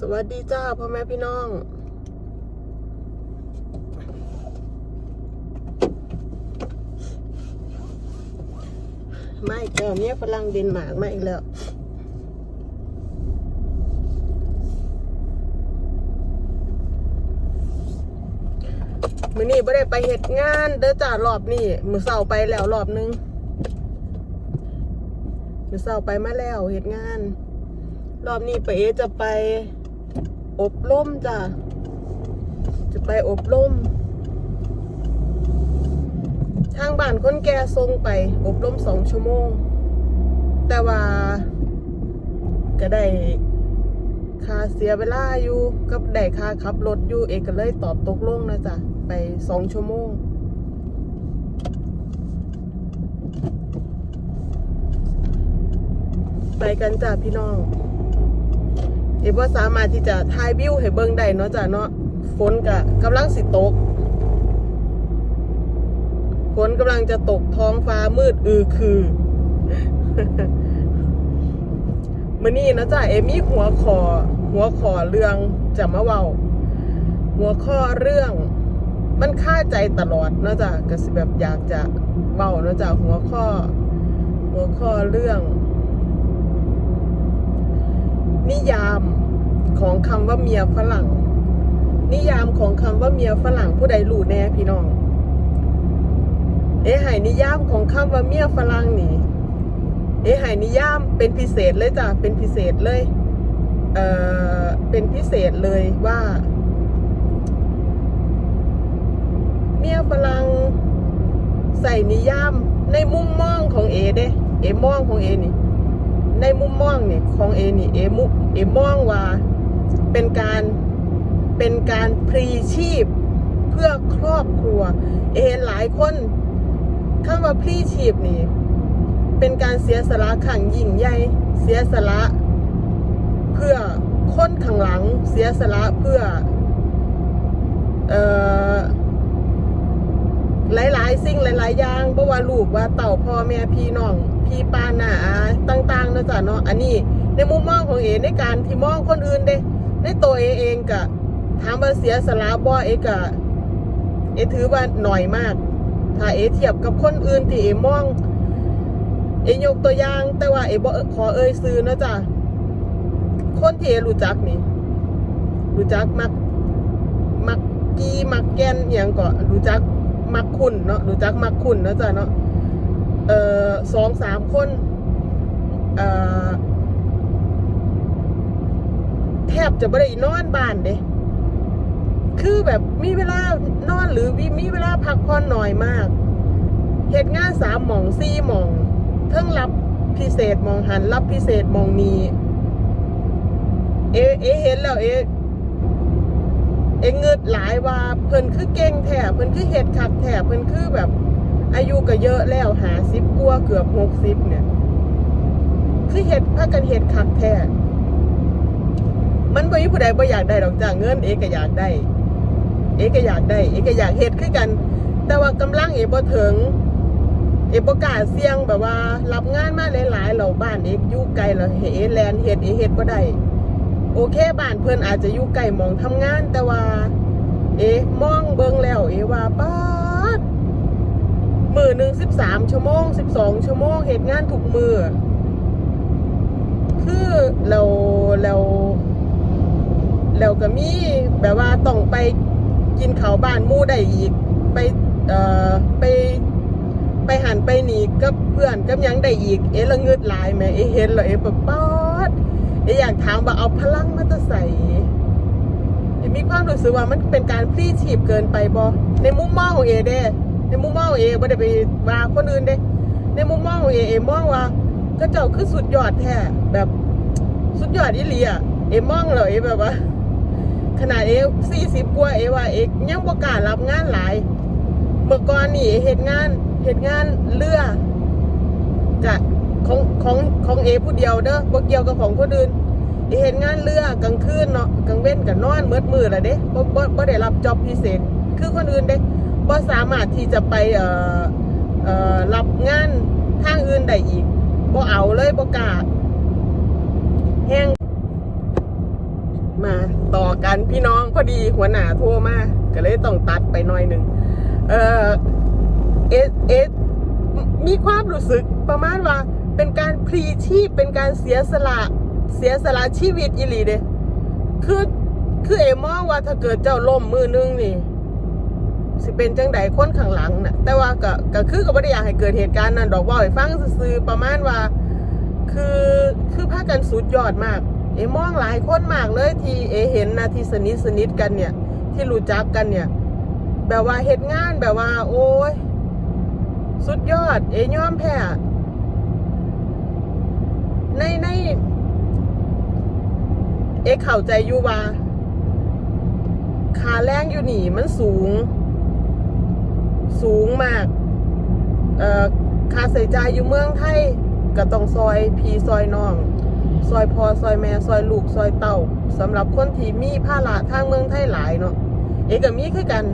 สวัสดีจ้าพ่อแม่พี่น้อง ไม่เจ้าเนี่ยฝรั่งเดนมาร์กมาอีกแล้วมือนี้ไม่ได้ไปเหตุงานเด้อจ้ารอบนี้มือเศร้าไปแล้วรอบนึงมือเศร้าไปมาแล้วเหตุงาน รอบนี้ไปเอจะไป อบรมจ้ะ จะไปอบรมทางบ้านคนแก่ทรงไป อบรมสองชั่วโมง แต่ว่าก็ได้ค่าเสียเวลาอยู่กับได้ค่าขับรถอยู่เอกก็เลยตอบตกลงนะจ๊ะ ไปสองชั่วโมง ไปกันจ้ะพี่น้อง เอว่าสามารถที่จะถ่ายวิวให้เบิ่งได้เนาะจ้ะเนาะฝนกะกำลังสิตกฝนกำลังจะตกท้องฟ้ามืดอือคือมื่อนี้นะจ๊ะเอมี่หัวขอ หัวขอเรื่องจะมาเว้า หัวข้อเรื่อง มันค่าใจตลอดเนาะจ๊ะก็สิแบบอยากจะเว้าเนาะจ๊ะหัวข้อ หัวข้อเรื่อง นิยาม ของคำว่าเมียฝรั่ง นิยามของคำว่าเมียฝรั่งผู้ใดรู้แน่พี่น้อง เอะไห้นิยามของคำว่าเมียฝรั่งนี่ เอะไห้นิยามเป็นพิเศษเลยจ้ะ เป็นพิเศษเลย เอ่อ เป็นพิเศษเลยว่า เมียฝรั่งใส่นิยามในมุมมองของเอเด้ เอมองของเอนี่ในมุมมองนี่ของเอนี่เอมุเอมองว่า เป็นการเป็นการพรีชีพเพื่อครอบครัว เอเห็นหลายคนคำว่าพรีชีพนี่ เป็นการเสียสละขังยิ่งใหญ่เสียสละ เพื่อคนข้างหลัง เสียสละเพื่อเอ่อหลาย ๆ สิ่งหลาย ๆ อย่างบ่ว่าลูกว่าเต่าพ่อแม่พี่น้อง พี่ป้าน้าต่างๆนะจ้ะเนาะอันนี้ ในมุมมองของเอในการที่มองคนอื่นเด้ ในตัวเอเองกะถามว่าเสียสละบ่เอกะเอถือว่าหน่อยมาก ถ้าเอเทียบกับคนอื่นที่เอมอง เอยกตัวอย่างแต่ว่าเอบ่ขอเอ่ยซื้อนะจ้ะคนที่เอรู้จักนี่รู้จักมักมักกีมักแกนอย่างก็รู้จักมักคุณเนาะรู้จักมักคุณนะจ้ะเนาะเอ่อสองสามคนเอ่อ ทบจะไม่ได้นอนบ้านเด้คือแบบมีเวลานอนหรือมีมีเวลาพักผ่อนน้อยมากเหตุงานสามหมองสี่หมองเพิ่งรับพิเศษมองหันรับพิเศษมองนีเอเอเห็นแล้วเอเองเงิดหลายว่าเพิ่นคือเก่งแท้เพิ่นคือเฮ็ดคักแท้เพิ่นคือแบบ อายุก็เยอะแล้วหาสิบกว่าเกือบหกสิบเนี่ย คือเฮ็ดพากันเฮ็ดคักแท้ มันบ่มีผู้ใดบ่อยากได้ดอกจ้าเงินเอก็อยากได้ เอก็อยากได้ เอก็อยากเฮ็ดคือกัน แต่ว่ากำลังเอกบ่ถึง เอกบ่กล้าเสี่ยงแบบว่า รับงานมาหลายๆแล้วบ้านเอกอยู่ไกลแล้วเฮแลนเฮ็ดเอกเฮ็ดบ่ได้โอเคบ้านเพื่อนอาจจะอยู่ไกลหมองทำงาน แต่ว่า เอ๊มองเบิ่งแล้ว เอว่าป้ามือหนึ่งสิบสามชั่วโมงสิบสองชั่วโมงเหตุงานทุกมือ คือเราเรา เราก็มีแบบว่าต้องไปกินข้าวบ้านมู่ได้อีก ไปเอ่อไปไปหันไปหนีกับเพื่อนกับยังได้อีก เอ๊ะละเงืดหลายไหมเอ๊ะเห็นแล้วเอ๊ะแบบป๊าดเอะอยากถามว่าเอาพลังมาจะใส่เอะมีความรู้สึกว่ามันเป็นการพลีชีพเกินไปบอในมุมมองของเอเด้ในมุมมองของเอไม่ได้ไปว่าคนอื่นเด้ ในมุมมองของเอเอมองว่าก็เจ้าคือสุดยอดแท้แบบสุดยอดอีหลีอะเอมองเลยเอแบบว่า ขนาดเอสี่สิบกว่าเอว่าเอยังประกาศรับงานหลาย เมื่อก่อนนี่เหตุงานเหตุงานเรือจะของของของเอผู้เดียวเด้อบ่เกี่ยวกับของคนอื่นเห็นงานเรือกลางคืนเนาะกลางเว้นกับนอนมืดมืดละเด้บ่บ่บ่ได้รับจ็อบพิเศษ คือคนอื่นเด้บ่สามารถที่จะไปเอ่อเอ่อรับงานทางอื่นได้อีกบ่เอาเลยบ่กล้าแห้ง มาต่อกันพี่น้องพอดีหัวหน้าโทรมาก็เลยต้องตัดไปหน่อยหนึ่งเออเอสเอสมีความรู้สึกประมาณว่า เป็นการพลีชีพเป็นการเสียสละเสียสละชีวิตอีหลีเด้คือคือเอมองว่าถ้าเกิดเจ้าล่มมือนึงนี่ สิเป็นจังใดคนข้างหลังน่ะแต่ว่าก็ก็คือก็บ่ได้อยากให้เกิดเหตุการณ์นั้นดอกว่าให้ฟังซื่อประมาณว่า คือคือพากันสุดยอดมาก เอมองหลายคนมากเลยที่เอเห็นนะที่สนิทสนิทกันเนี่ย ที่รู้จักกันเนี่ย แบบว่าเหตุงานแบบว่า โอ้ยสุดยอด เอยอมแพ้ในในเอเข้าใจอยู่ว่าค่าแรงอยู่นี่มันสูง สูงมาก เอ่อค่าใส่ใจอยู่เมืองไทยก็ต้องซอยพี่ซอยน้อง ซอยพอซอยแม่ซอยลูกซอยเต่าสำหรับคนที่มีภาระทางเมืองไทยหลายเนาะเอกก็มีคือกัน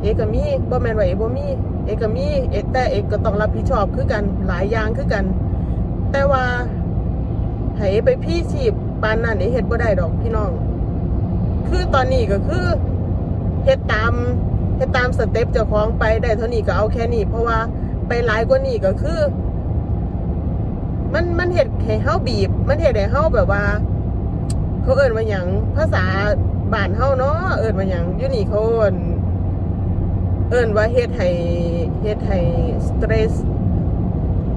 เอกก็มีบ่แมนว่าเอกบ่มีเอกก็มีเอกแต่เอกก็ต้องรับผิดชอบคือกันหลายอย่างคือกัน แต่ว่าให้ไปพี่ชีพปานนั้นเอกเฮ็ดบ่ได้ดอกพี่น้อง คือตอนนี้ก็คือเฮ็ดตามเฮ็ดตามสเต็ปเจ้าของไปได้เท่านี้ก็เอาแค่นี้เพราะว่าไปหลายกว่านี้ก็คือ มันมันเห็ดให้เฮาบีบ มันเห็ดให้เฮาแบบว่า เขาเอิ้นว่าหยังภาษาบ้านเฮาเนาะเอิ้นว่าหยังอยู่นี่เขาเอิ้นเอิ้นว่าเฮ็ดให้เฮ็ดให้สเตรส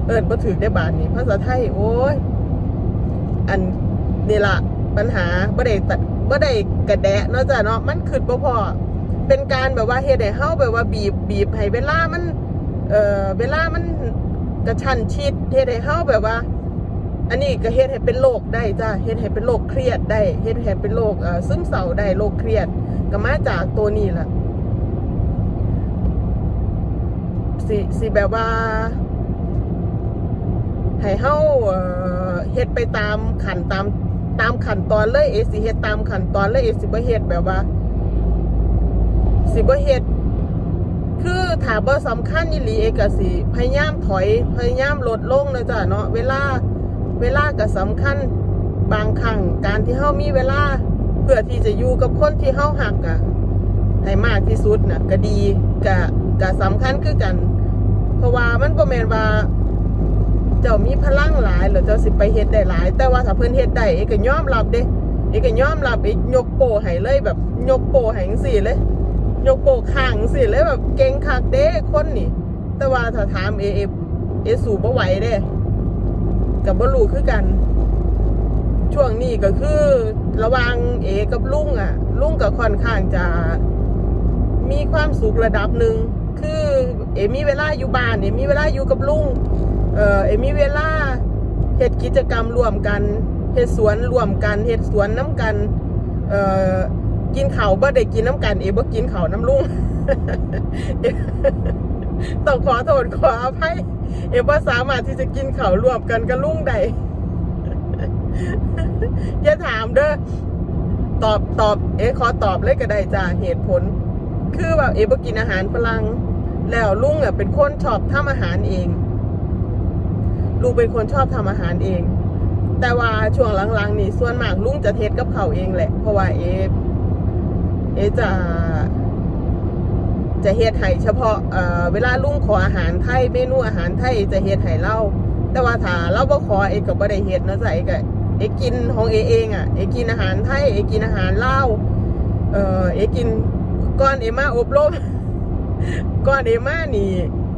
เอิ้นบ่ถูกได้บาดนี้ ภาษาไทย โอ้ย อันนี่ละปัญหาบ่ได้ตัดบ่ได้กระแดะเนาะจ้ะเนาะมันขึ้นบ่พอเป็นการแบบว่าเฮ็ดให้เฮาแบบว่าบีบบีบให้เวลามัน เอ่อเวลามัน กระชั้นชิดเฮ็ดให้เฮาแบบว่า อันนี้ก็เฮ็ดให้เป็นโรคได้จ้าเฮ็ดให้เป็นโรคเครียดได้เฮ็ดให้เป็นโรคเอ่อซึมเศร้าได้โรคเครียดก็มาจากตัวนี้ล่ะสิสิแบบว่าให้เฮาเฮ็ดไปตามขั้นตามตามขั้นตอนเลยเอสิเฮ็ดตามขั้นตอนเลยเอสิบ่เฮ็ดแบบว่า สิบ่เฮ็ด ถ้าบ่สำคัญอีหลีเอกสิพยายามถอยพยายามลดลงนะจ๊ะเนาะเวลาเวลาก็สำคัญบางครั้งการที่เฮามีเวลาเพื่อที่จะอยู่กับคนที่เฮาหักอะให้มากที่สุดน่ะก็ดีก็ก็สำคัญคือกัน เพราะว่ามันบ่แม่นว่า เจ้ามีพลังหลายหรือเจ้าสิไปเฮ็ดได้หลาย แต่ว่าถ้าเพิ่นเฮ็ดได้เอกก็ยอมรับเด้เอกก็ยอมรับเอกยกโปให้เลยแบบยกโปให้จังซี่เลย ยกโปข้างจังซี่เลยแบบเก่งคักเด้คนนี่ แต่ว่าถ้าถามเอเอเอสูบ่ไหวเด้กับบ่รู้คือกัน ช่วงนี้ก็คือระว่างเอกับลุงอะ ลุงก็ค่อนข้างจะมีความสุขระดับหนึ่งคือเอมีเวลาอยู่บ้านเอมีเวลาอยู่กับลุงเออเอมีเวลาเฮ็ดกิจกรรมร่วมกันเฮ็ดสวนร่วมกันเฮ็ดสวนน้ำกัน เอ่อ กินเขาบ่ได้กินน้ำกันเอบ่กินเขาน้ำลุงต้องขอโทษขออภัยเอบ่สามารถที่จะกินเขารวมกันกับลุงได้อย่าถามเด้อตอบตอบ เอขอตอบเลยก็ได้จ้าเหตุผล คือแบบเอบ่กินอาหารฝรั่งแล้วลุงอะเป็นคนชอบทำอาหารเองลุงเป็นคนชอบทำอาหารเองแต่ว่าช่วงหลังๆ นี่ส่วนมากลุงจะเทสกับเขาเองแหละ เพราะว่าเอ เอจะจะเฮ็ดให้เฉพาะเอ่อเวลาลุงขออาหารไทยเมนูอาหารไทยจะเฮ็ดให้เราแต่ว่าถ้าเราบ่ขอเอก็บ่ได้เฮ็ดเนาะจ้ะเอก็เอกินของเอเองอะเอกินอาหารไทยเอกินอาหารลาวเอ่อเอกินก่อนเอมาอบรมก่อนเอมานี่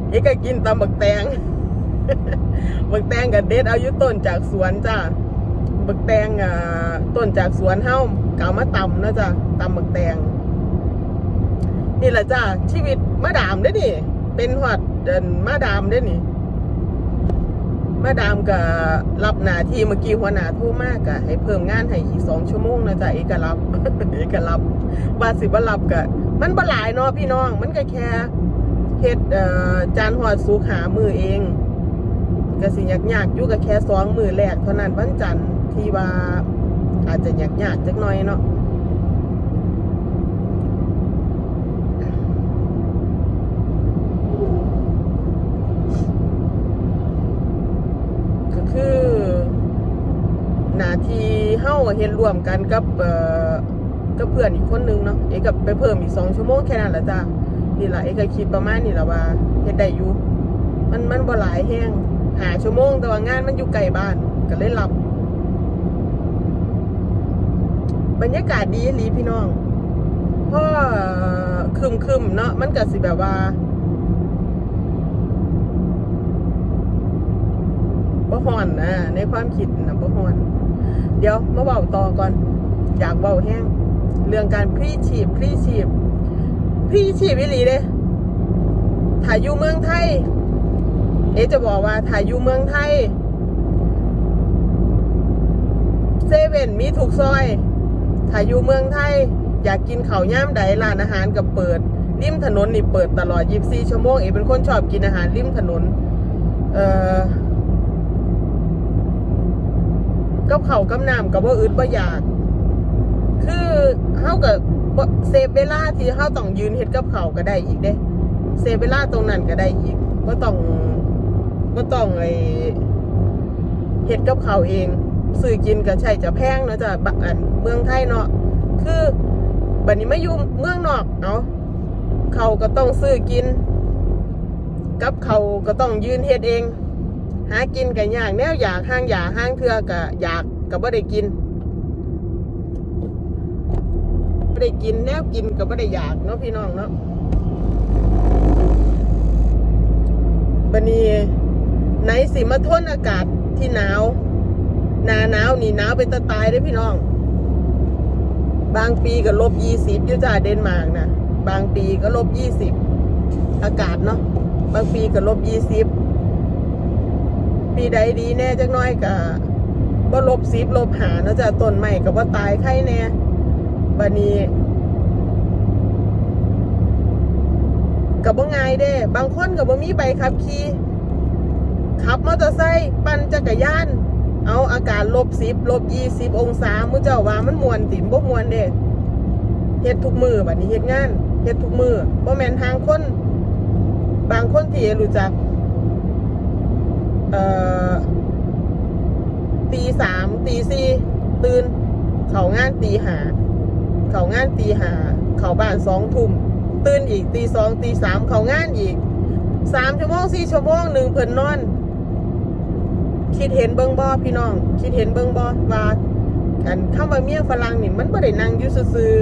เอก็กินตำบักแตงบักแตงกับเด็ดเอาอยุต้นจากสวนจ้ะบักแตงอ่าต้นจากสวนเฮ้า ก่ามาตำนะจ้ะตำบักแตงนี่แหละจ้ะชีวิตมาดามเด้นี่ เป็นหวัดเดินมาดามเด้นี่มาดามก็รับหน้าที่เมื่อกี้หัวหน้าโทรมากอะให้เพิ่มงานให้อีกสองชั่วโมงนะจ๊ะเอกรับเอกรับว่าสิบรับก็มันบหลายเนาะพี่น้อง มันก็แค่เฮ็ดจานหอดสุกหามือเองก็สิยากๆอยู่ก็แค่สองมือแรกเท่านั้นวันจันทร์ที่ว่า อาจจะยากๆจักหน่อยเนาะก็คือหน้าที่เฮาเฮ็ดร่วมกันกับเอ่อกับเพื่อนอีกคนนึงเนาะเอกกับไปเพิ่มอีกสองชั่วโมงแค่นั้นแหละจ้ะนี่แหละเอกก็คิดประมาณนี้ล่ะว่าเฮ็ดได้อยู่มันมันบ่หลายแฮงหาชั่วโมงแต่ว่างานมันอยู่ไกลบ้านก็เลยรับ บรรยากาศดีอีหลีพี่น้องเพราะคึมคึมเนาะมันก็สิแบบว่าบ่ฮอนนะในความคิดนะบ่ฮอน เดี๋ยวมาเบาต่อก่อน อยากเบาแห้งเรื่องการพรีชีพพรีชีพพรีชีพวิลีเด้ถ่ายอยู่เมืองไทย เอจะบอกว่าถ่ายอยู่เมืองไทยเซเว่นมีถูกซอย ถ่ายอยู่เมืองไทยอยากกินข้าวย่ามใดร้านอาหารก็เปิด ริมถนนนี่เปิดตลอด 24 ชั่วโมง เอะเป็นคนชอบกินอาหารริมถนน เอ่อกับเขากับน้ำกับว่าอึดว่อยาก คือเฮากับเซฟเวลาที่เฮาต้องยืนเฮ็ดกับเขาก็ได้อีกเด้เซฟเวลาตรงนั้นก็ได้อีกก็ต้องก็ต้องไอเฮ็ดกับเขาเอง ซื้อกินก็ใช่จะแพงเนาะจะบะอันเมืองไทยเนาะคือบัดนี้ไมาอยู่เมืองนอกเนาะเขาก็ต้องซื้อกิน กับเขาก็ต้องยืนเฮ็ดเอง หากินกันยากแนวอยากห้างอยากห้างเทือก็อยากก็บ่ได้กินบ่ได้กินแนวกินก็บ่ได้อยากเนาะพี่น้องเนาะบัดนี้ไหนสิมาทนอากาศที่หนาว หนาหนาวนี่หนาวเป็นตะตายเด้พี่น้อง บางปีก็ลบยี่สิบยู่จ้าเดนมาร์กนะบางปีก็ลบยี่สิบอากาศเนาะบางปีก็ลบยี่สิบปีใดดีแน่จักน้อยกะบ่าลบสิบลบหาเนาะจ้ะต้นใหม่กับว่าตายไข่แน่บัดนี้กับบ่าง่ายเด้ บางคนกับบ่ามีใบขับขี่ขับมอเตอร์ไซค์ปั่นจักรยาน เอาอากาศลบสิบลบยี่สิบองศามื้อเจ้าว่ามันมวนติ่มบ่มวนเด้เฮ็ดทุกมือบัดนี้เฮ็ดงานเฮ็ดทุกมือบ่แม่นทางคน บางคนที่รู้จัก เอ่อตีสามตีสี่ตื่น เขางานตีหา เขางานตีหา เขาบ้านสองทุ่มตื่นอีกตีสองตีสามเขางานอีกสามชั่วโมงสี่ชั่วโมงหนึ่งเพิ่นนอน คิดเห็นเบิ้งบอพี่น้อง คิดเห็นเบิ้งบอว่าอันคำว่าเมียฝรั่งนี่มันบ่ได้นั่งอยู่ซื่อ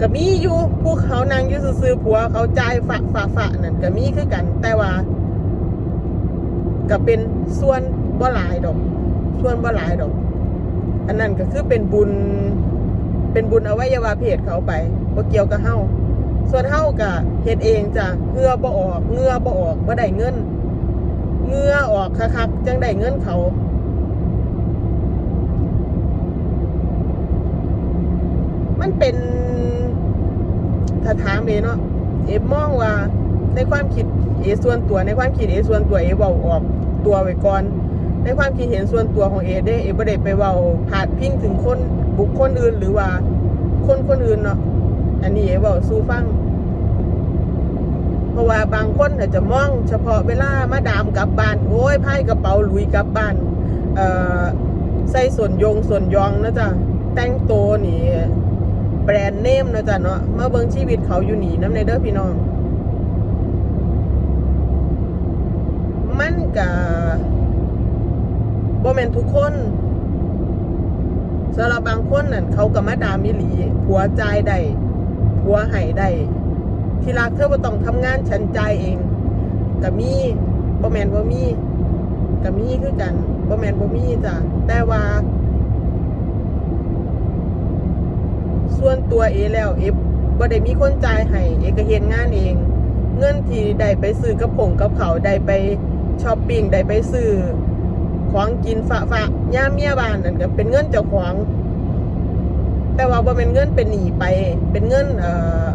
ก็มีอยู่ผู้เขานั่งอยู่ซื่อผัวเขาจ่ายฝะฝะฝะนั่นก็มีคือกัน แต่ว่าก็เป็นส่วนบ่หลายดอก ส่วนบ่หลายดอก อันนั้นก็คือเป็นบุญ เป็นบุญอวัยวะเพศเขาไปบ่เกี่ยวกับเฮาส่วนเฮาก็เฮ็ดเองจ้ะเหงื่อบ่ออกเหงื่อบ่ออกบ่ได้เงิน เงื่อออกคักๆจังได้เงินเขามันเป็นถ้าถามเอเนาะเอมองว่าในความคิดเอส่วนตัวในความคิดเอส่วนตัวเอเว้าออกตัวไว้ก่อน ในความคิดเห็นส่วนตัวของเอเด้เอบ่ได้ไปเว้าพาดพิงถึงคนบุคคลอื่นหรือว่าคนคนอื่นเนาะอันนี้เอเว้าสู่ฟัง ราะว่าบางคนอาจจะมองเฉพาะเวลามาดามกลับบ้านโอ้ยไพ่กระเป๋าลุยกลับบ้านใส่ส่วนยงส่วนยองนะจ๊ะแต่งตัวนี่แบรนด์เนมนะจ๊ะเนาะเมาเบิ่งชีวิตเขาอยู่หนีน้ำในเด้อพี่น้อง มันกับโบแมนทุกคนสำหรับบางคนนั่นเขาก็มาดามมิหลีผัวใจได้ผัวให้ได้ ที่รักเธอบ่ต้องทำงานฉันใจเองก็มีบ่แมนบ่มีก็มีคือกันบ่แมนบ่มีจ้ะแต่ว่า ส่วนตัวเอแล้วเอบ่ได้มีคนจ่ายให้เอก็เฮ็ดงานเอง เงินที่ได้ไปซื้อกับผงกับเขาได้ไปช้อปปิ้งได้ไปซื้อของกินฝะฝะย่าเมียบ้านนั่นก็เป็นเงินเจ้าของ แต่ว่าบ่เป็นเงินเป็นหนีไป เป็นเงินเอ่อ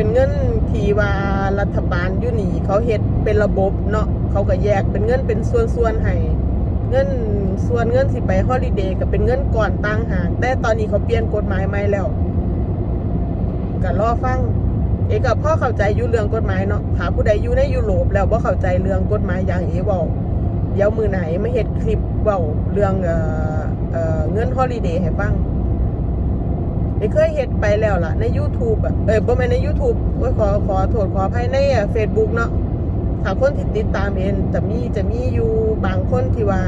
เป็นเงินทีว่ารัฐบาลยู่นี่เขาเฮ็ดเป็นระบบเนาะเขาก็แยกเป็นเงินเป็นส่วนๆให้เงินส่วนเงินสิไปฮอลิเดย์ก็เป็นเงินก่อนต่างหากแต่ตอนนี้เขาเปลี่ยนกฎหมายใหม่แล้วก็รอฟัง เอกับพ่อเข้าใจอยู่เรื่องกฎหมายเนาะถ้าผู้ใดอยู่ในยุโรปแล้วบ่เข้าใจเรื่องกฎหมายอย่างเอบอกเดี๋ยวมือไหนไมาเฮ็ดคลิปเว้าเรื่องเอ่อเอ่อเงินฮอลิเดย์ให้ฟัง เอเคยเฮ็ดไปแล้วล่ะ ใน YouTube อะเอ้ยบ่แม่นใน YouTube โอ้ยขอขอโทษขออภัยในอะ Facebook เนาะถ้าคนที่ติดตามเองจะมีจะมีอยู่บางคนที่ว่า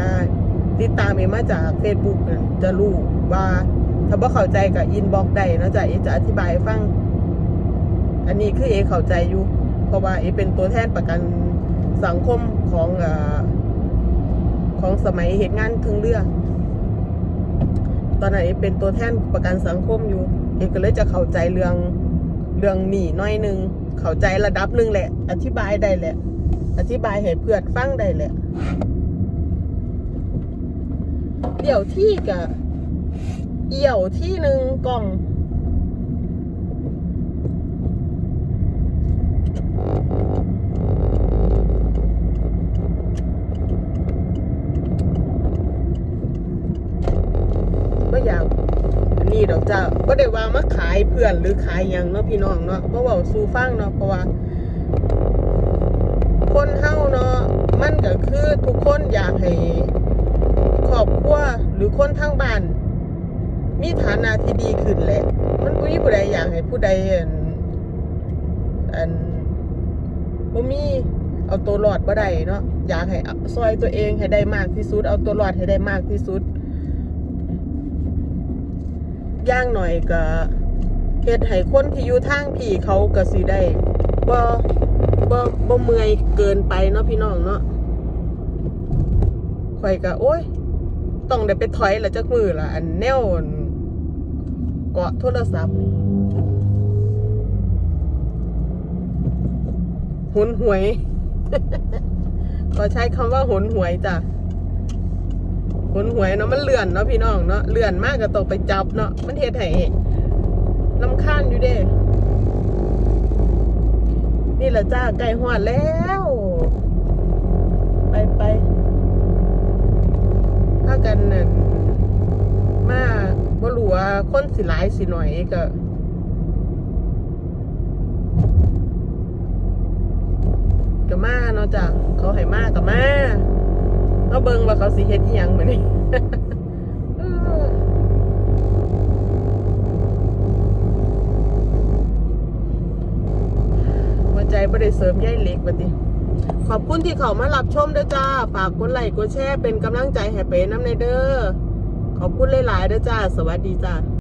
ติดตามเองมาจาก Facebook จะรู้ว่า ถ้าบ่เข้าใจก็อินบ็อกได้นะจ้ะเอจะอธิบายฟัง อันนี้คือเอเข้าใจอยู่ เพราะว่าเอเป็นตัวแทนประกันสังคมของเอของสมัยเหตุงานถึงเรือ ตอนนั้นเอเป็นตัวแทนประกันสังคมอยู่ เอก็เลยจะเข้าใจเรื่องเรื่องหนีน้อยหนึง เข้าใจระดับหนึ่งแหละ อธิบายได้แหละ อธิบายให้เพื่อนฟังได้แหละ เดี๋ยวที่กับเอี่ยวที่หนึ่งกล่อง ก็อยากอันนี้ดอกจ้าก็ได้ว่ามาขายเพื่อนหรือขายยังเนาะพี่น้องเนาะเพราะว่าสู่ฟังเนาะเพราะว่า คนเฮาเนาะมันก็คือทุกคนอยากให้ครอบครัวหรือคนทั้งบ้าน มีฐานะที่ดีขึ้นแหละ มันบ่มีผู้ใดอยากให้ผู้ใดอันอันบ่มีเอาตัวรอดบ่ได้เนาะอยากให้ซอยตัวเองให้ได้มากที่สุด เอาตัวรอดให้ได้มากที่สุด ย่างหน่อยก็ เฮ็ดให้คนที่อยู่ทางพี่เขาก็สิได้บ่บ่บ่เมื่อยเกินไปเนาะพี่น้องเนาะข่อยก็โอ้ยต้องได้ไปถอยละจักมือละอันแนวอันเกาะโทรศัพท์หุนหวยขอใช้คำว่าหุนหวยจ้ะหุนหวยเนาะมันเลื่อนเนาะพี่น้องเนาะเลื่อนมากก็ตกไปจับเนาะมันเฮ็ดให้ ลำคาญอยู่เด้นี่แหละจ้าไก่หอดแล้ว ไปไปถ้ากันน่ะมาบ่รู้ว่าคนสิหลายสิหน่อยก็ก็มาเนาะจ้ะเขาให้มาก็มาเอาเบิ่งว่าเขาสิเฮ็ดอีหยังมื้อนี้ เออหัวใจ บ่ได้เสริมย่ายเล็กบัดนี้ขอบคุณที่เขามารับชมด้วยจ้า ฝากกดไลค์กดแชร์เป็นกำลังใจให้เป๋น้ำในเด้อ ขอบคุณหลายๆด้วยจ้า สวัสดีจ้า